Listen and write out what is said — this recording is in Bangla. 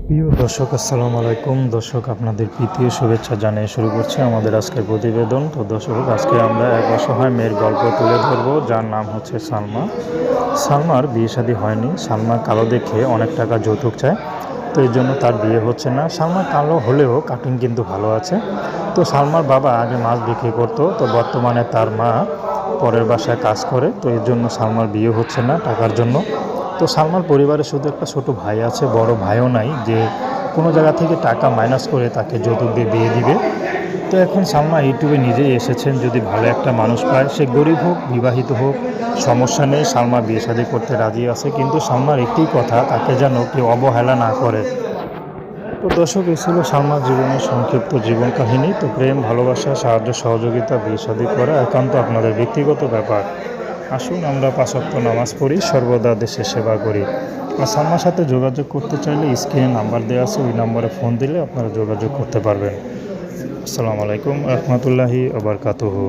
প্রিয় দর্শক, আসসালামু আলাইকুম। দর্শক, আপনাদের প্রীতীয় শুভেচ্ছা জানিয়ে শুরু করছি আমাদের আজকের প্রতিবেদন। তো দর্শক, আজকে আমরা এক অসহায় মেয়ের গল্প তুলে ধরবো, যার নাম হচ্ছে সালমা। সালমার বিয়ে শাদী হয়নি। সালমা কালো দেখে অনেক টাকা যৌতুক চায়, তো এই জন্য তার বিয়ে হচ্ছে না। সালমা কালো হলেও কাটিং কিন্তু ভালো আছে। তো সালমার বাবা আগে মাছ বিক্রি করতো, তো বর্তমানে তার মা পরের বাসায় কাজ করে, তো এর জন্য সালমার বিয়ে হচ্ছে না টাকার জন্য। তো সালমার পরিবারে শুধু একটা ছোট ভাই আছে, বড় ভাইও নাই, যে কোনো জায়গা থেকে টাকা মাইনাস করে তাকে যৌতুক দিয়ে বিয়ে দিবে। তো এখন সালমা ইউটিউবে নিজেই এসেছেন, যদি ভালো একটা মানুষ পায়, সে গরিব হোক, বিবাহিত হোক, সমস্যা নেই, সালমা বিয়ে শাদী করতে রাজি আছে, কিন্তু সালমার একটি কথা, তাকে যেন কেউ অবহেলা না করে। তো দর্শক, এই ছিল সালমার জীবনের সংক্ষিপ্ত জীবন কাহিনী। তো প্রেম, ভালোবাসা, সাহায্য, সহযোগিতা, বিয়ে শাদী করা একান্ত আপনাদের ব্যক্তিগত ব্যাপার। আসুন, আমরা পাঁচক্ত নামাজ পড়ি, সর্বদা দেশের সেবা করি। আর সাম্মার সাথে যোগাযোগ করতে চাইলে স্ক্রিনে নাম্বার দেওয়া আছে, ওই নাম্বারে ফোন দিলে আপনারা যোগাযোগ করতে পারবেন। আসসালামু আলাইকুম, রহমতুল্লাহি আবরকাতুহু